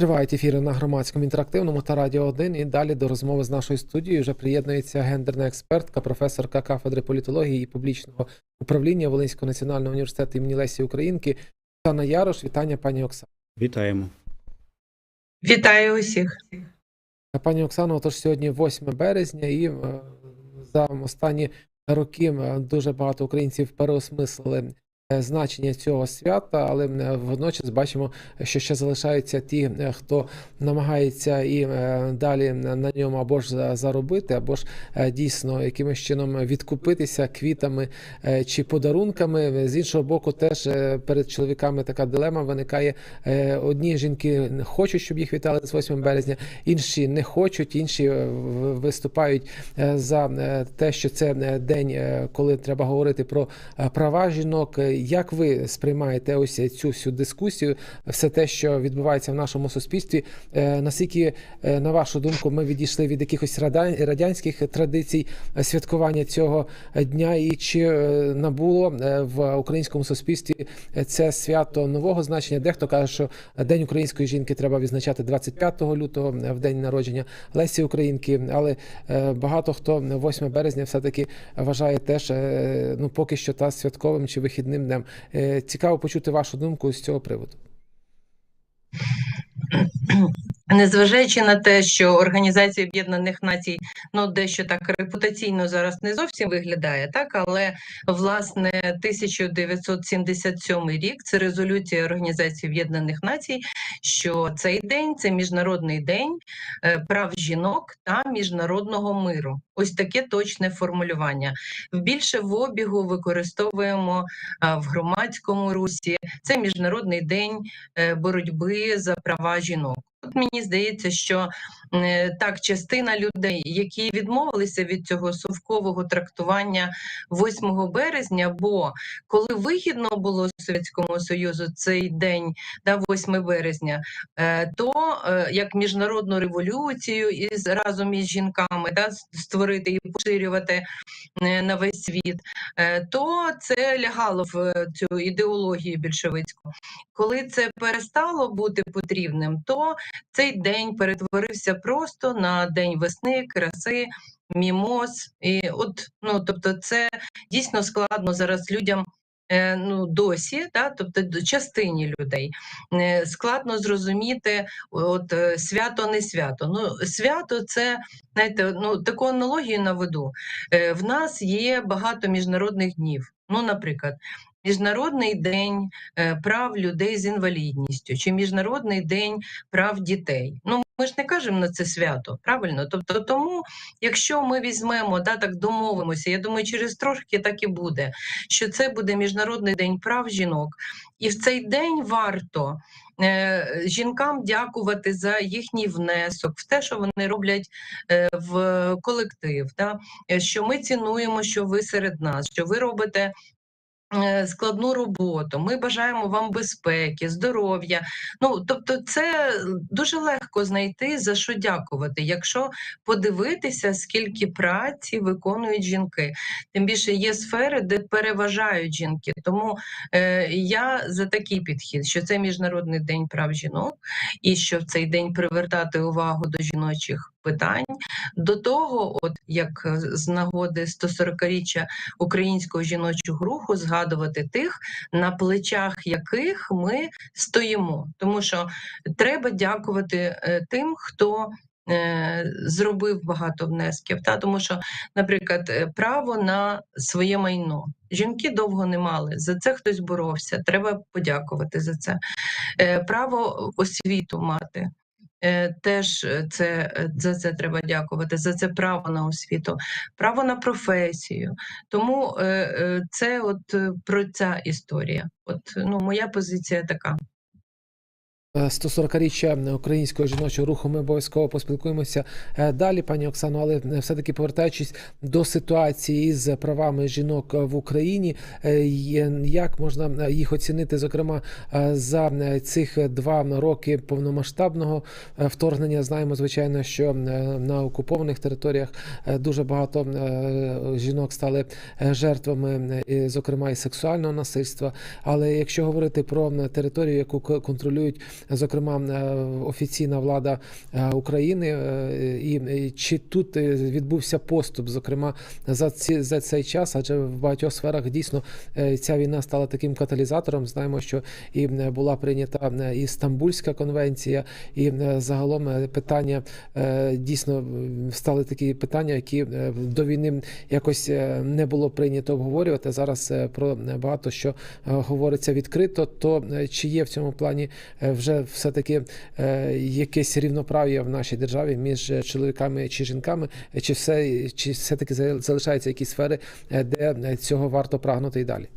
Тривають ефіри на громадському інтерактивному та радіо 1. І далі до розмови з нашою студією вже приєднується гендерна експертка, професорка кафедри політології і публічного управління Волинського національного університету імені Лесі Українки Оксана Ярош. Вітання, пані Оксано. Вітаємо. Вітаю усіх. Пані Оксано, отож сьогодні 8 березня, і е, за останні роки е, дуже багато українців переосмислили значення цього свята, але е, водночас бачимо, що ще залишаються ті, е, хто намагається і е, далі на ньому або ж за- заробити, або ж е, дійсно якимось чином відкупитися квітами е, чи подарунками. З іншого боку, теж е, перед чоловіками така дилема виникає. Е, Одні жінки хочуть, щоб їх вітали з 8 березня, інші не хочуть, інші е, виступають е, за е, те, що це е, день, е, коли треба говорити про е, права жінок. Як ви сприймаєте ось цю всю дискусію, все те, що відбувається в нашому суспільстві? Е, Наскільки, е, на вашу думку, ми відійшли від якихось радянських традицій святкування цього дня, і чи е, набуло в українському суспільстві це свято нового значення? Дехто каже, що День української жінки треба відзначати 25 лютого в день народження Лесі Українки, але багато хто 8 березня все-таки вважає теж ну поки що та святковим чи вихідним днем. Цікаво почути вашу думку з цього приводу. Незважаючи на те, що Організація Об'єднаних Націй ну дещо так репутаційно зараз не зовсім виглядає, так але власне 1977 рік це резолюція Організації Об'єднаних Націй, що цей день це міжнародний день е, прав жінок та міжнародного миру. Ось таке точне формулювання. Більше в обігу використовуємо в громадському русі. Це міжнародний день е, боротьби за права жінок. От мені здається, що е, так частина людей, які відмовилися від цього совкового трактування 8 березня, бо коли вигідно було Совєтському Союзу цей день, да, 8 березня, е, то е, як міжнародну революцію із разом із жінками да, створити і поширювати на весь світ, то це лягало в цю ідеологію більшовицьку. Коли це перестало бути потрібним, то цей день перетворився просто на день весни, краси, мімоз. І от, ну тобто, це дійсно складно зараз людям. е, Ну, досі, да, тобто частині людей е, складно зрозуміти, от е, свято не свято. Ну, свято це знаєте, ну таку аналогію наведу. В нас є багато міжнародних днів. Ну, наприклад, Міжнародний день е, прав людей з інвалідністю чи Міжнародний день прав дітей. Ну ми ж не кажемо на це свято, правильно? Тобто, тому, якщо ми візьмемо, да, так домовимося, я думаю, через трошки так і буде, що це буде Міжнародний день прав жінок, і в цей день варто. е, Жінкам дякувати за їхній внесок, в те, що вони роблять е, в колектив, да? що ми цінуємо, що ви серед нас, що ви робите складну роботу. Ми бажаємо вам безпеки, здоров'я. Ну тобто, це дуже легко знайти за що дякувати, якщо подивитися, скільки праці виконують жінки. Тим більше є сфери, де переважають жінки. Тому е, я за такий підхід, що це міжнародний день прав жінок, і що в цей день привертати увагу до жіночих питань. До того, от як е, з нагоди 140-річчя українського жіночого руху, згадувати тих, на плечах яких ми стоїмо, тому що треба дякувати е, тим, хто. е, Зробив багато внесків, та тому що, наприклад, право на своє майно жінки довго не мали. За це хтось боровся. Треба подякувати за це. Право освіту мати. Е, Теж е, це е, за це треба дякувати, за це право на освіту, право на професію. Тому це от про ця історія. От ну моя позиція така. Е, 140-річчя українського жіночого руху. Ми обов'язково поспілкуємося е, далі, пані Оксано. Але е, все-таки повертаючись до ситуації з правами жінок в Україні, е, як можна е, їх оцінити, зокрема е, за е, цих два роки повномасштабного е, вторгнення. Знаємо, звичайно, що е, на окупованих територіях е, дуже багато е, жінок стали е, жертвами, е, зокрема і сексуального насильства. Але якщо говорити про територію, яку контролюють зокрема е, офіційна влада е, України, е, і чи тут відбувся поступ, зокрема за ці за цей час, адже в багатьох сферах дійсно ця війна стала таким каталізатором. Знаємо, що і була прийнята і Стамбульська конвенція, і загалом питання дійсно стали такі питання, які до війни якось не було прийнято обговорювати. Зараз про багато що говориться відкрито. То чи є в цьому плані е, вже все таки якесь рівноправ'я в нашій державі між е, чоловіками чи жінками, Е, чи все чи все таки залишаються якісь сфери, е, де е, цього варто прагнути і далі?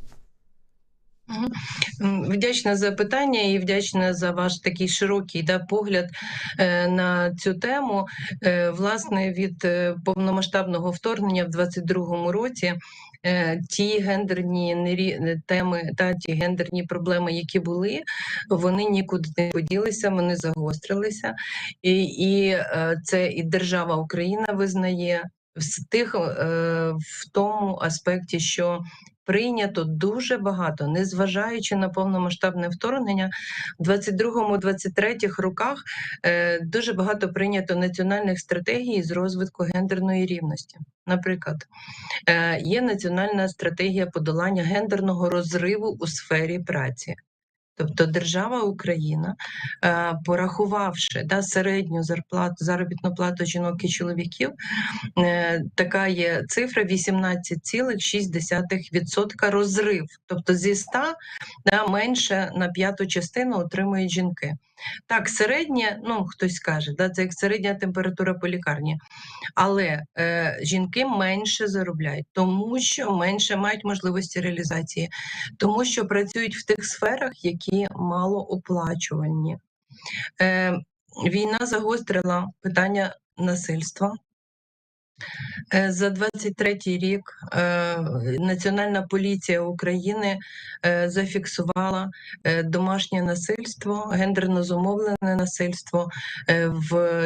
Вдячна за питання і вдячна за ваш такий широкий да, погляд е, на цю тему. Е, власне, від е, повномасштабного вторгнення в 22-му році е, ті гендерні е, теми та ті гендерні проблеми, які були, вони нікуди не поділися, вони загострилися. І, і е, це і держава Україна визнає в тих е, в тому аспекті, що прийнято дуже багато, незважаючи на повномасштабне вторгнення, в 22-23 роках е, дуже багато прийнято національних стратегій з розвитку гендерної рівності. Наприклад, е, є національна стратегія подолання гендерного розриву у сфері праці. Тобто держава Україна, е, порахувавши да, середню зарплату, заробітну плату жінок і чоловіків, е, така є цифра 18,6% розрив. Тобто зі 100 да, менше на п'яту частину отримують жінки. Так, середня, ну хтось каже, да, це як середня температура по лікарні. Але е, жінки менше заробляють, тому що менше мають можливості реалізації, тому що працюють в тих сферах, які малооплачувальні. Е, війна загострила питання насильства. Е, За 23 рік е, Національна поліція України е, зафіксувала домашнє насильство, гендерно зумовлене насильство в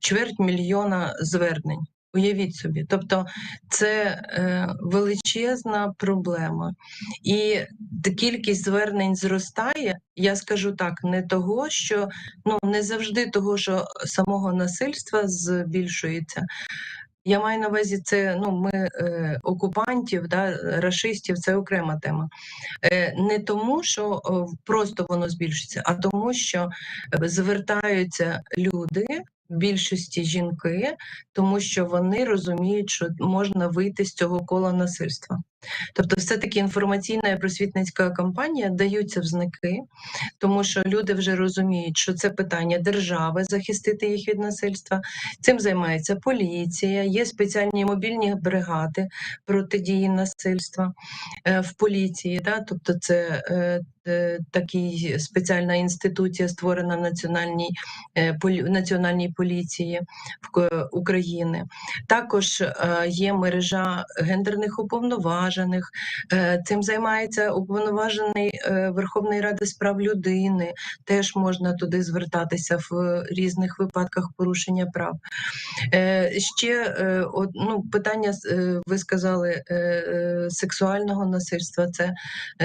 чверть мільйона звернень. Уявіть собі, тобто це величезна проблема, і кількість звернень зростає. Я скажу так, не того, що ну не завжди того, що самого насильства збільшується. Я маю на увазі, це ну ми е, окупантів, да, расистів, це окрема тема. Е, не тому, що просто воно збільшиться, а тому, що звертаються люди, більшості жінки, тому що вони розуміють, що можна вийти з цього кола насильства. Тобто, все-таки інформаційна і просвітницька кампанія даються в знаки, тому що люди вже розуміють, що це питання держави захистити їх від насильства. Цим займається поліція, є спеціальні мобільні бригади протидії насильства е, в поліції. Да? Тобто, це е, е, такий спеціальна інституція, створена національній, національній поліції України. Також є мережа гендерних уповноважених. Е, Цим займається уповноважений е, Верховної Ради з прав людини. Теж можна туди звертатися в різних випадках порушення прав. Е, Ще ну, питання ви сказали сексуального насильства. Це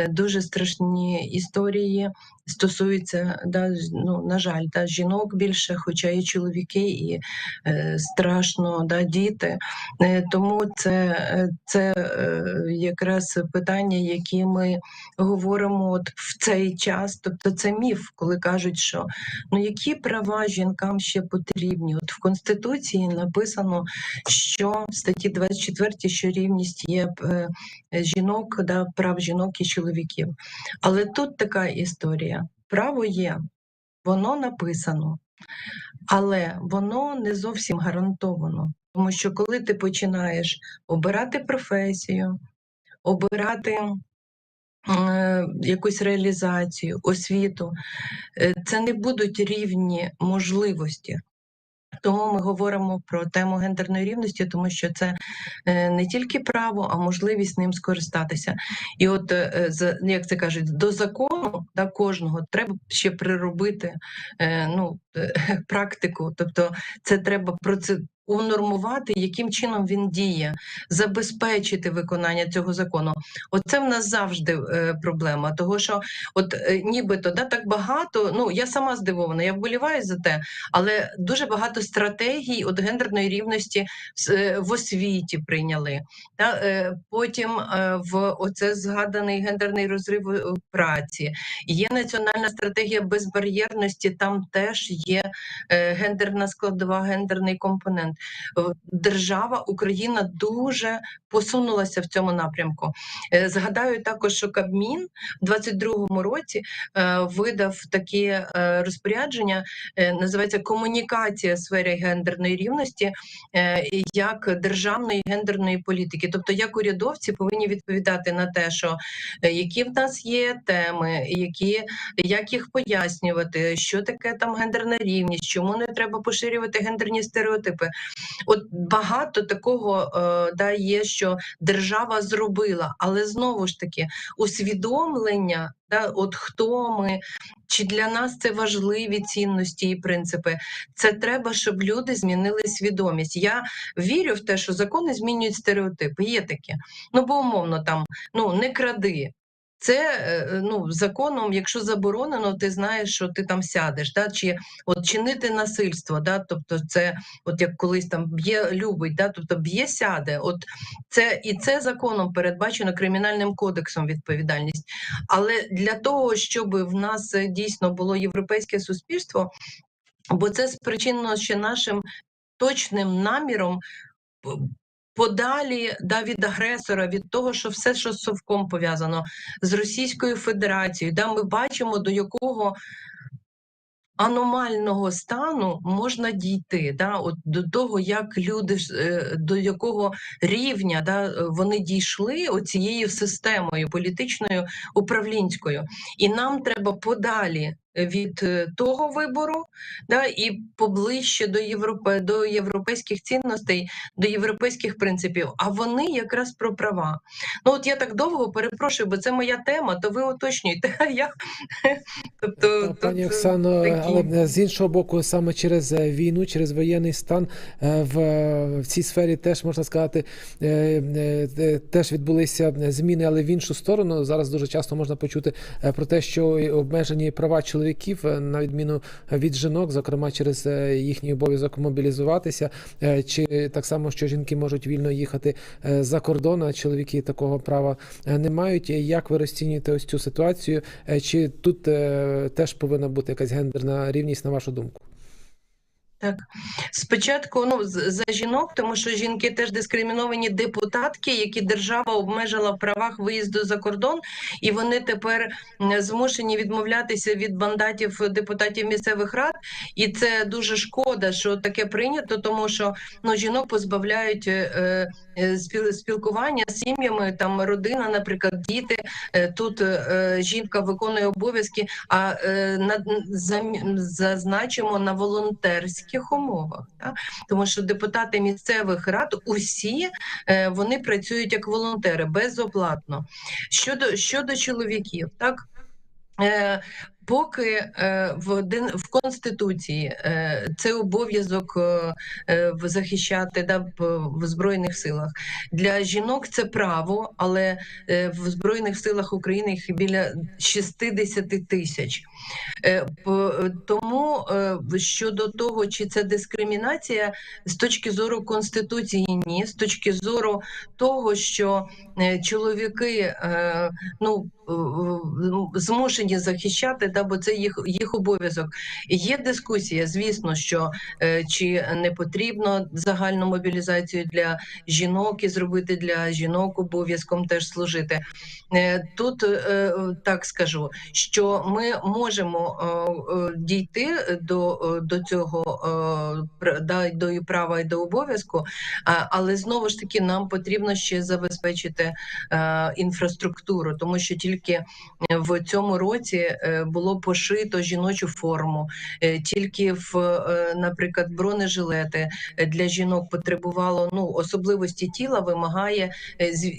дуже страшні історії. Стосуються да, ну, на жаль, да, жінок більше, хоча і чоловіки, і е, страшно да, діти. Е, тому це, е, це е, якраз питання, які ми говоримо от в цей час. Тобто це міф, коли кажуть, що ну які права жінкам ще потрібні? От в Конституції написано, що в статті 24, що рівність є е, жінок, да, прав жінок і чоловіків. Але тут така історія: право є, воно написано, але воно не зовсім гарантовано. Тому що коли ти починаєш обирати професію, обирати е, якусь реалізацію, освіту, е, це не будуть рівні можливості. Тому ми говоримо про тему гендерної рівності, тому що це е, не тільки право, а можливість ним скористатися. І от е, з- як це кажуть, до закону да, кожного треба ще приробити е, ну, е, практику. Тобто, це треба унормувати, яким чином він діє, забезпечити виконання цього закону. Оце в нас завжди е, проблема. Того що, от е, нібито да, так багато. Ну я сама здивована, я вболіваю за те, але дуже багато стратегій от гендерної рівності е, в освіті прийняли. Та потім в оце згаданий гендерний розрив праці. Є національна стратегія безбар'єрності. Там теж є гендерна складова, гендерний компонент. Е, Держава Україна дуже посунулася в цьому напрямку. Е, Згадаю також, що Кабмін в 22-му році е, видав такі е, розпорядження, називається комунікація в сфері гендерної рівності як державної гендерної політики. Тобто, як урядовці повинні відповідати на те, що які в нас є теми, які як їх пояснювати, що таке там гендерна рівність, чому не треба поширювати гендерні стереотипи. От багато такого е, да, є, що держава зробила, але знову ж таки усвідомлення, да, от хто ми, чи для нас це важливі цінності і принципи. Це треба, щоб люди змінили свідомість. Я вірю в те, що закони змінюють стереотипи. Є таке. Ну, бо умовно там ну не кради. Це е, ну законом, якщо заборонено, ти знаєш, що ти там сядеш, да? чи от чинити насильство, да? тобто це, от як колись там б'є, любить, да? тобто б'є, сяде. От це і це законом передбачено кримінальним кодексом відповідальність. Але для того, щоб в нас е, дійсно було європейське суспільство, бо це спричинено ще нашим точним наміром подалі да, від агресора, від того, що все, що з совком пов'язано з Російською Федерацією, да, ми бачимо, до якого аномального стану можна дійти, да, от до того, як люди е, до якого рівня да, вони дійшли оцією системою політичною управлінською, і нам треба подалі від е, того вибору, да, і поближче до Європи, до європейських цінностей, до європейських принципів. А вони якраз про права. Ну от я так довго перепрошую, бо це моя тема, то ви уточнюєте. А я тобто Пані Оксано, такі- але е, з іншого боку, саме через е, війну, через воєнний стан в, в цій сфері теж можна сказати, теж відбулися зміни, але в іншу сторону. Зараз дуже часто можна почути про те, що обмежені права чоловіків, е, на відміну від жінок, зокрема через е, їхній обов'язок мобілізуватися, е, чи так само, що жінки можуть вільно їхати за кордон, а чоловіки такого права не мають. Як ви розцінюєте ось цю ситуацію? Чи тут теж повинна бути якась гендерна рівність, на вашу думку? Так, спочатку ну за жінок, тому що жінки теж дискриміновані депутатки, які держава обмежила в правах виїзду за кордон, і вони тепер змушені відмовлятися від мандатів депутатів місцевих рад. І це дуже шкода, що таке прийнято, тому що ну жінок позбавляють е, е, спілкування з сім'ями, там родина, наприклад, діти. Е, Тут е, жінка виконує обов'язки, а е, на зам- зазначимо на волонтерських умовах, та? тому що депутати місцевих рад усі е, вони працюють як волонтери безоплатно. Щодо щодо чоловіків, так. Е, Поки е, в в конституції це обов'язок захищати да, в, збройних силах для жінок це право, але в збройних силах України їх біля 60 тисяч. Е, п- Тому е, щодо того, чи це дискримінація з точки зору конституції, ні, з точки зору того, що е, чоловіки е, ну е, е, змушені захищати, да, бо це їх їх обов'язок. Є дискусія, звісно, що е, чи не потрібно загальну мобілізацію для жінок і зробити для жінок обов'язком теж служити. Е, Тут е, так скажу, що ми можемо е, е, дійти до, е, до цього до і права і до обов'язку, але знову ж таки нам потрібно ще забезпечити інфраструктуру, тому що тільки в цьому році було пошито жіночу форму, тільки в, наприклад, бронежилети для жінок потребувало ну особливості тіла, вимагає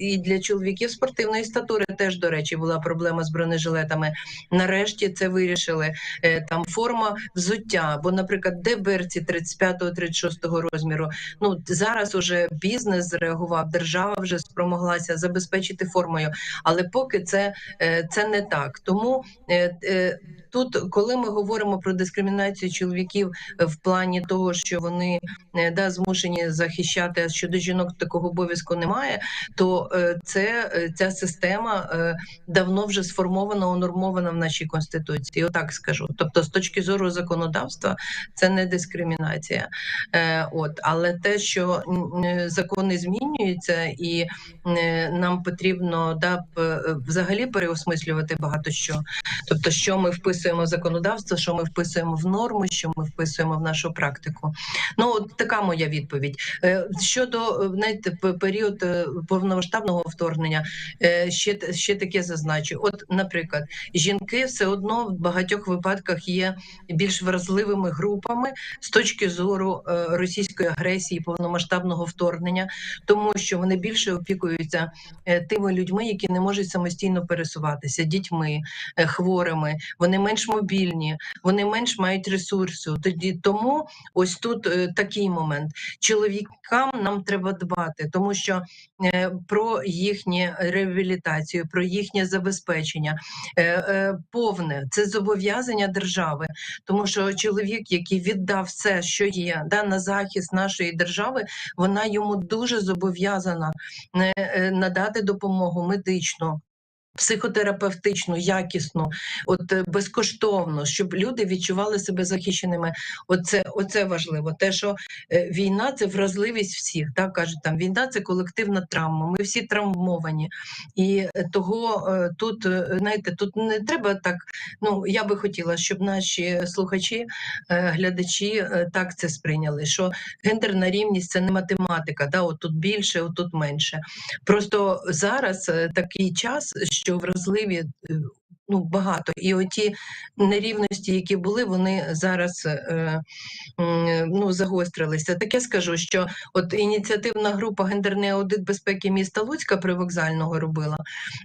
і для чоловіків спортивної статури теж до речі була проблема з бронежилетами. Нарешті це вирішили. Е, Там форма взуття, бо, наприклад, де берці 35-36 розміру. Ну зараз уже бізнес зреагував, держава вже спромоглася забезпечити формою, але поки це, е, це не так. Тому е, тут, коли ми говоримо про дискримінацію чоловіків в плані того, що вони да змушені захищати, а щодо жінок такого обов'язку немає, то це ця система давно вже сформована, унормована в нашій конституції. Отак скажу. Тобто, з точки зору законодавства, це не дискримінація. Е, От, але те, що е, закони змінюються, і е, нам потрібно да е, взагалі переосмислювати багато що. Тобто, що ми вписуємо в законодавство, що ми вписуємо в норму, що ми вписуємо в нашу практику. Ну от така моя відповідь. Щодо знаєте, період повномасштабного вторгнення, ще ще таке зазначу. От, наприклад, жінки все одно в багатьох випадках є більш вразливими групами з точки зору е, російської агресії, повномасштабного вторгнення, тому що вони більше опікуються е, тими людьми, які не можуть самостійно пересуватися, дітьми, е, хворими, вони менш мобільні, вони менш мають ресурсу. Тоді тому ось тут такий момент. Чоловікам нам треба дбати, тому що про їхню реабілітацію, про їхнє забезпечення повне це зобов'язання держави, тому що чоловік, який віддав все, що є, да, на захист нашої держави, вона йому дуже зобов'язана е, е, надати допомогу медичну. Психотерапевтичну, якісну, от е, безкоштовно, щоб люди відчували себе захищеними. Оце, оце важливо. Те, що е, війна це вразливість всіх. Так кажуть, там війна це колективна травма. Ми всі травмовані, і е, того тут знаєте, тут не треба так. Ну я би хотіла, щоб наші слухачі, глядачі так це сприйняли. Що гендерна рівність це не математика. Да, от тут більше, от тут менше. Просто зараз такий час, що вразливі. Ну, багато і оті нерівності, які були, вони зараз е, ну, загострилися. Таке скажу, що от ініціативна група гендерний аудит безпеки міста Луцька привокзального робила.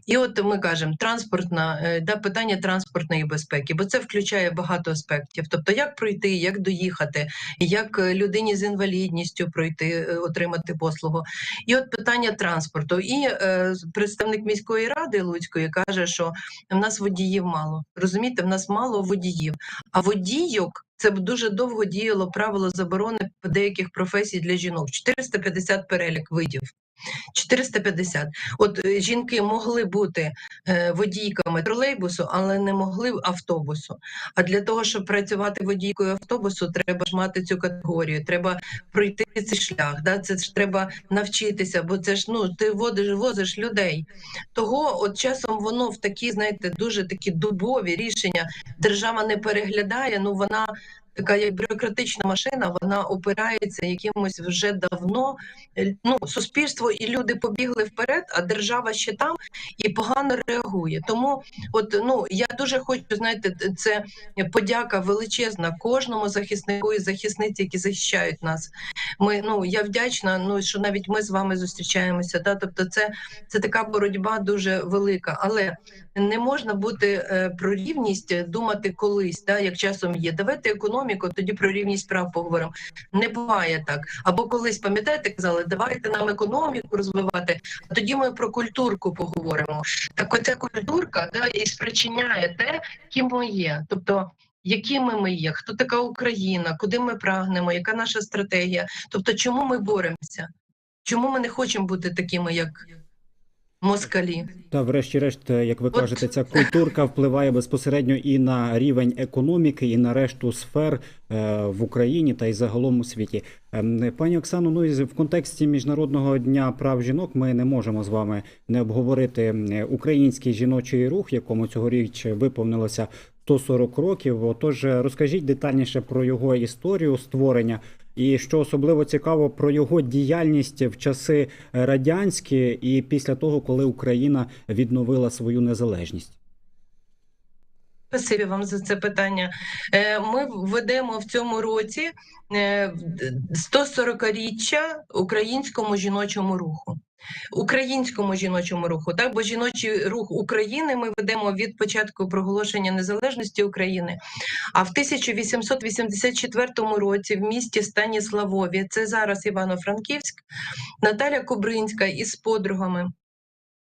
І от ми кажемо, транспортна е, да, питання транспортної безпеки, бо це включає багато аспектів. Тобто, як пройти, як доїхати, як е, людині з інвалідністю пройти, е, отримати послугу. І от питання транспорту. І е, представник міської ради Луцької каже, що в нас водіїв мало. Розумієте, в нас мало водіїв. А водійок це б дуже довго діяло правило заборони деяких професій для жінок. 450 перелік видів. 450. От е, жінки могли бути е, водійками тролейбусу, але не могли автобусу. А для того, щоб працювати водійкою автобусу, треба ж мати цю категорію, треба пройти цей шлях. Да? Це ж треба навчитися, бо це ж ну ти водиш, возиш людей. Того от часом воно в такі, знаєте, дуже такі дубові рішення держава не переглядає. Ну вона така як бюрократична машина, вона опирається якимось вже давно. е, Ну, суспільство і люди побігли вперед, а держава ще там і погано реагує. Тому, от ну я дуже хочу знаєте, це подяка величезна кожному захиснику і захисниці, які захищають нас. Ми ну я вдячна. Ну що навіть ми з вами зустрічаємося. Да? Тобто, це, це така боротьба дуже велика, але не можна бути е, про рівність думати колись, да, як часом є. Давайте економіку, тоді про рівність прав поговоримо. Не буває так. Або колись пам'ятаєте, казали, давайте нам економіку розвивати, а тоді ми про культурку поговоримо. Так, оця культурка да, і спричиняє те, ким ми є. Тобто. Якими ми є, хто така Україна, куди ми прагнемо, яка наша стратегія? Тобто, чому ми боремося? Чому ми не хочемо бути такими, як москалі? Та, врешті-решт, е, як ви От. кажете, ця культурка впливає безпосередньо і на рівень економіки, і на решту сфер е, в Україні та й загалом у світі. Ем, Пані Оксано, ну і в контексті міжнародного дня прав жінок ми не можемо з вами не обговорити український жіночий рух, якому цьогоріч виповнилося 140 років. Отож, е, розкажіть детальніше про його історію створення. І що особливо цікаво про його діяльність в часи радянські і після того, коли Україна відновила свою незалежність. Спасибі вам за це питання. Е, Ми ведемо в цьому році е, 140-річчя українському жіночому руху. Українському жіночому руху, так бо жіночий рух України ми ведемо від початку проголошення незалежності України. А в 1884 році в місті Станіславові, це зараз Івано-Франківськ, Наталя Кубринська із подругами.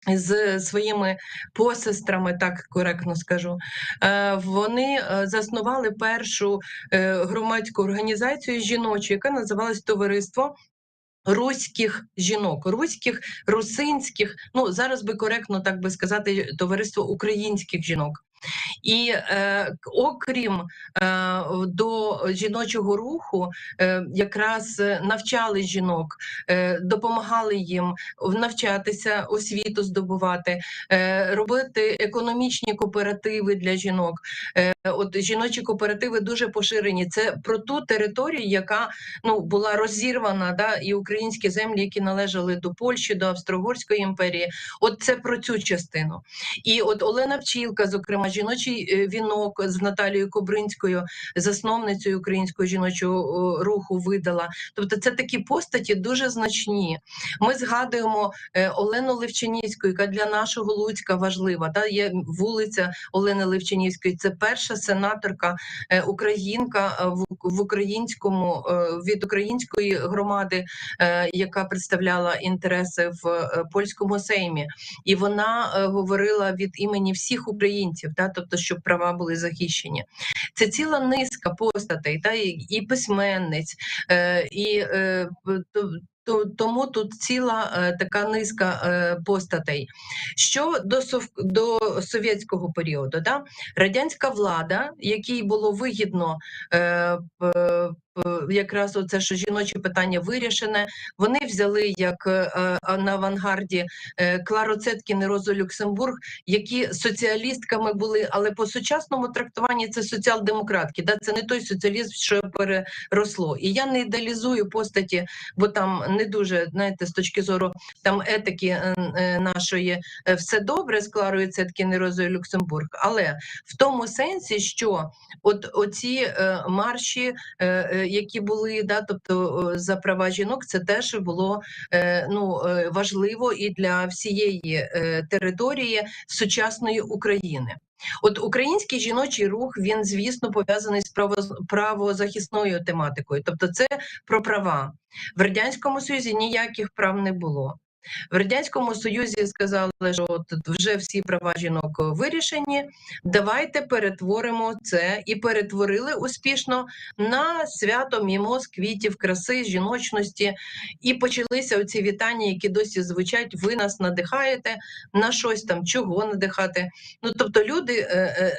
З своїми посестрами, так коректно скажу, е, вони е, заснували першу е, громадську організацію жіночу, яка називалась Товариство руських жінок, руських, русинських. Ну зараз би коректно так би сказати, товариство українських жінок. І е, окрім е, до жіночого руху, е, якраз навчали жінок, е, допомагали їм навчатися, освіту здобувати, е, робити економічні кооперативи для жінок. Е, от жіночі кооперативи дуже поширені. Це про ту територію, яка ну була розірвана, да, і українські землі, які належали до Польщі, до Австро-Угорської імперії. От це про цю частину. І от Олена Пчілка, зокрема, жіночий е, вінок з Наталією Кобринською, засновницею українського жіночого руху, видала. Тобто, це такі постаті дуже значні. Ми згадуємо е, Олену Левчинівську, яка для нашого Луцька важлива. Та є вулиця Олени Левчинівської. Це перша сенаторка е, українка в, українському від української громади, яка представляла інтереси в польському сеймі, і вона говорила від імені всіх українців, та тобто, щоб права були захищені. Це ціла низка постатей, та і, і письменниць, е, і е, то- то- тому тут ціла е, така низка е, постатей. Що до сов- до совєтського періоду, да? радянська влада, якій було вигідно е, якраз оце, що жіноче питання вирішене, вони взяли як е, е, на авангарді е, Клару Цеткін і Розу Люксембург, які соціалістками були, але по сучасному трактуванні це соціал-демократки. Да? Це не той соціалізм, що переросло. І я не ідеалізую постаті, бо там не дуже знаєте, з точки зору там етики е, е, нашої е, все добре з Кларою Цеткін і Розою Люксембург, але в тому сенсі, що от оці е, марші, е, е, які були, да, тобто за права жінок, це теж було е, ну е, важливо і для всієї е, території сучасної України. От український жіночий рух він, звісно, пов'язаний з право, правозахисною тематикою, тобто це про права в радянському союзі ніяких прав не було. В радянському союзі сказали, що от вже всі права жінок вирішені. Давайте перетворимо це і перетворили успішно на свято мімоз, квітів, краси, жіночності. І почалися оці вітання, які досі звучать. Ви нас надихаєте на щось там, чого надихати. Ну тобто, люди е,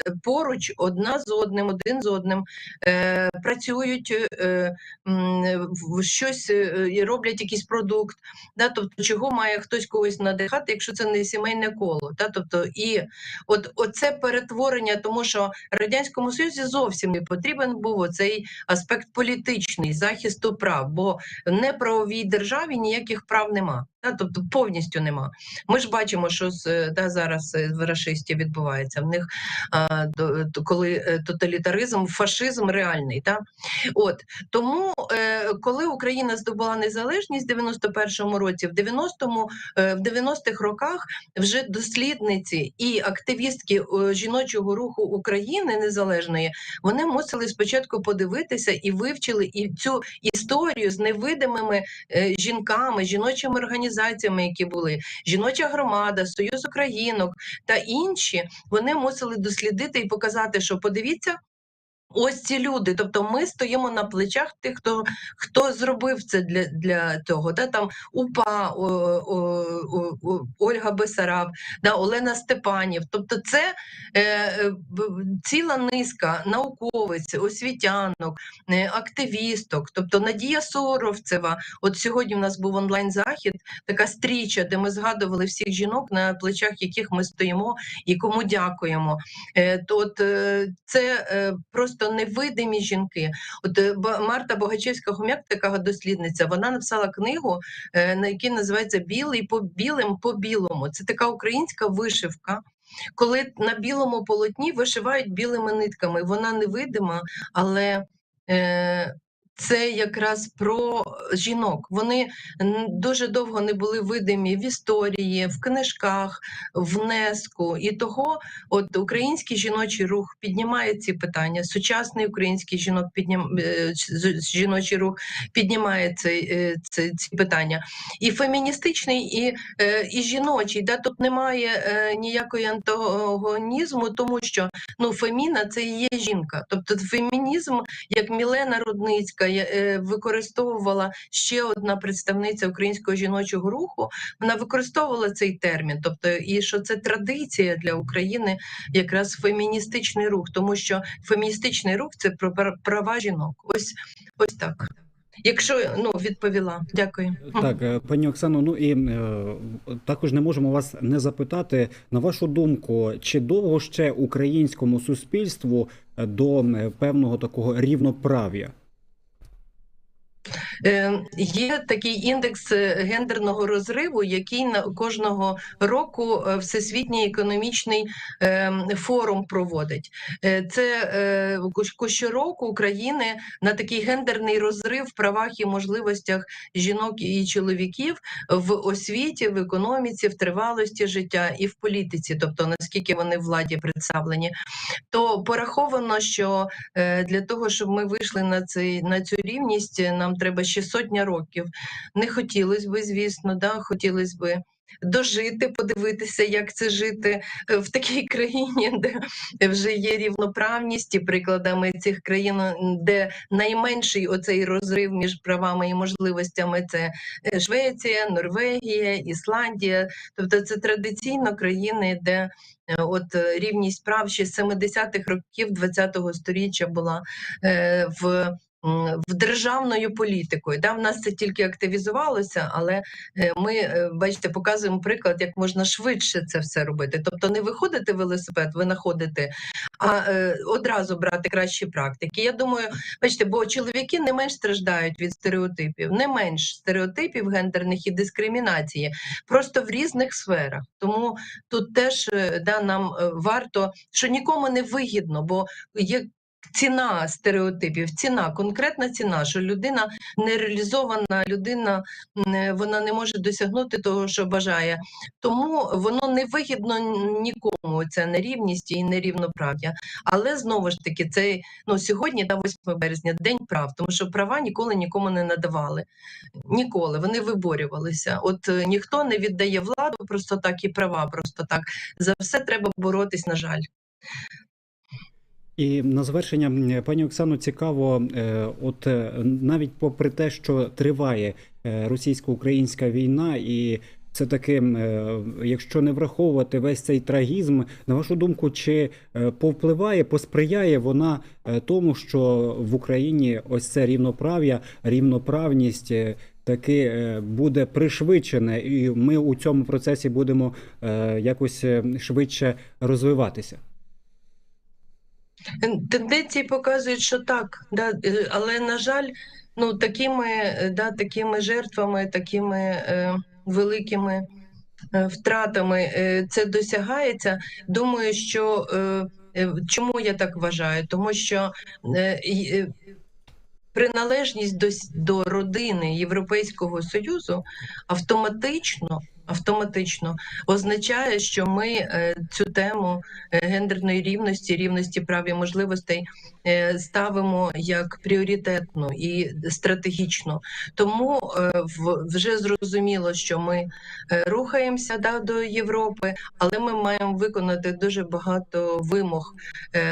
е, поруч одна з одним, один з одним е, працюють, щось роблять якийсь продукт. Да? Тобто, чого має хтось когось надихати, якщо це не сімейне коло. Та Тобто, і от оце перетворення, тому що радянському союзі зовсім не потрібен був оцей аспект політичний захисту прав, бо в неправовій державі ніяких прав нема. Да? Тобто повністю нема. Ми ж бачимо, що з е, да, зараз е, в рашисті відбувається. В них а, то, коли е, тоталітаризм, фашизм реальний. Да? От тому, е, коли Україна здобула незалежність в 91-му році, в 90-му, е, в 90-х роках вже дослідниці і активістки жіночого руху України незалежної, вони мусили спочатку подивитися і вивчили і цю історію з невидимими жінками, жіночими організаціями, які були жіноча громада, Союз Українок та інші. Вони мусили дослідити і показати, що подивіться. Ось ці люди, тобто ми стоїмо на плечах тих, хто хто зробив це для для цього. Да? Там УПА, о, о, о, Ольга Бесараб, да, Олена Степанів. Тобто, це е, е, ціла низка науковиць, освітянок, е, активісток, тобто Надія Соровцева. От сьогодні в нас був онлайн захід, така стріча, де ми згадували всіх жінок, на плечах яких ми стоїмо і кому дякуємо. Е, от е, це е, просто просто невидимі жінки. От е, Марта Богачевська гумяк, така дослідниця, вона написала книгу, е, на якій називається Білий по білим по білому. Це така українська вишивка. Коли на білому полотні вишивають білими нитками, вона невидима, але е, це якраз про жінок. Вони дуже довго не були видимі в історії, в книжках, внеску. І того, от український жіночий рух піднімає ці питання. Сучасний український жінок піднім... е, жіночий рух піднімає цей, е, ці, ці питання. І феміністичний, і, е, і жіночий. Да? Тут немає ніякої антагонізму, тому що ну, феміна це і є жінка. Тобто фемінізм, як Мілена Рудницька використовувала ще одна представниця українського жіночого руху, вона використовувала цей термін. Тобто, і що це традиція для України, якраз феміністичний рух, тому що феміністичний рух це про пра- права жінок. Ось ось так. Якщо ну відповіла, дякую. Так, е, пані Оксано, ну і е, також не можемо вас не запитати, на вашу думку, чи довго ще українському суспільству е, до е, певного такого рівноправ'я? Е, Є такий індекс е, гендерного розриву, який на кожного року е, Всесвітній економічний форум проводить. Це щороку України на такий гендерний розрив в правах і можливостях жінок і чоловіків в освіті, в економіці, в тривалості життя і в політиці, тобто наскільки вони в владі представлені, то пораховано, що для того, щоб ми вийшли на цей на цю рівність, е, нам треба ще сотня років. Не хотілося би, звісно, да, хотілося би. Дожити, подивитися, як це жити е, в такій країні, де вже є рівноправність і прикладами цих країн, де найменший оцей розрив між правами і можливостями це е, Швеція, Норвегія, Ісландія. Тобто це традиційно країни, де е, от рівність прав ще з 70-х років ХХ століття була в. В державною політикою, да, в нас це тільки активізувалося, але е, ми, е, бачите, показуємо приклад, як можна швидше це все робити. Тобто не виходити велосипед, ви знаходите, а е, одразу брати кращі практики. Я думаю, бачите, бо чоловіки не менш страждають від стереотипів, не менш стереотипів гендерних і дискримінації, просто в різних сферах. Тому тут теж да, нам варто, що нікому не вигідно, бо є. Ціна стереотипів, ціна, конкретна ціна, що людина нереалізована, людина вона не може досягнути того, що бажає. Тому воно не вигідно нікому. Ця нерівність і нерівноправ'я. Але знову ж таки, це ну сьогодні, та 8 березня, день прав, тому що права ніколи нікому не надавали. Ніколи вони виборювалися. От е, ніхто не віддає владу просто так і права просто так. За все треба боротись, на жаль. І на завершення, пані Оксано, цікаво, е, от е, навіть попри те, що триває е, російсько-українська війна, і це таки, е, якщо не враховувати весь цей трагізм, на вашу думку, чи повпливає, посприяє вона тому, що в Україні ось це рівноправ'я, рівноправність таки буде пришвидшене, і ми у цьому процесі будемо якось швидше розвиватися? Тенденції показують, що так, да, е, але на жаль, ну такими, е, да, такими жертвами, такими е, великими е, втратами е, це досягається. Думаю, що е, чому я так вважаю? Тому що е, приналежність до, до родини Європейського Союзу автоматично. Автоматично означає, що ми е, цю тему е, гендерної рівності, рівності прав і можливостей е, ставимо як пріоритетну і стратегічну. Тому вже зрозуміло, що ми рухаємося да, до Європи, але ми маємо виконати дуже багато вимог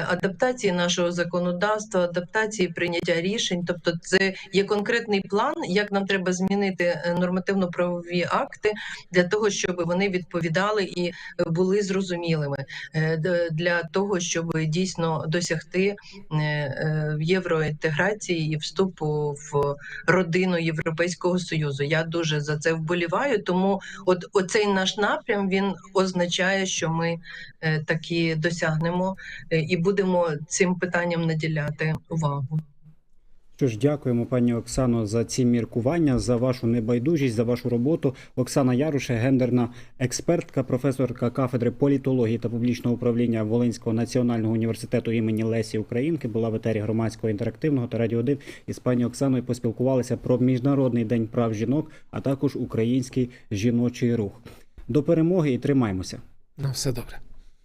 адаптації нашого законодавства, адаптації прийняття рішень. Тобто, це є конкретний план, як нам треба змінити нормативно-правові акти для для того, щоб вони відповідали і були зрозумілими, е, для того, щоб дійсно досягти е, е, євроінтеграції і вступу в родину Європейського союзу. Я дуже за це вболіваю. Тому, от оцей наш напрям він означає, що ми е, таки досягнемо е, і будемо цим питанням наділяти увагу. Що ж, дякуємо, пані Оксано, за ці міркування, за вашу небайдужість, за вашу роботу. Оксана Яруше, гендерна експертка, професорка кафедри політології та публічного управління Волинського національного університету імені Лесі Українки, була в етері громадського інтерактивного та радіо 1 і з пані Оксаною поспілкувалися про міжнародний день прав жінок, а також український жіночий рух. До перемоги і тримаймося. Ну, все добре.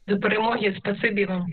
До перемоги, спасибі вам.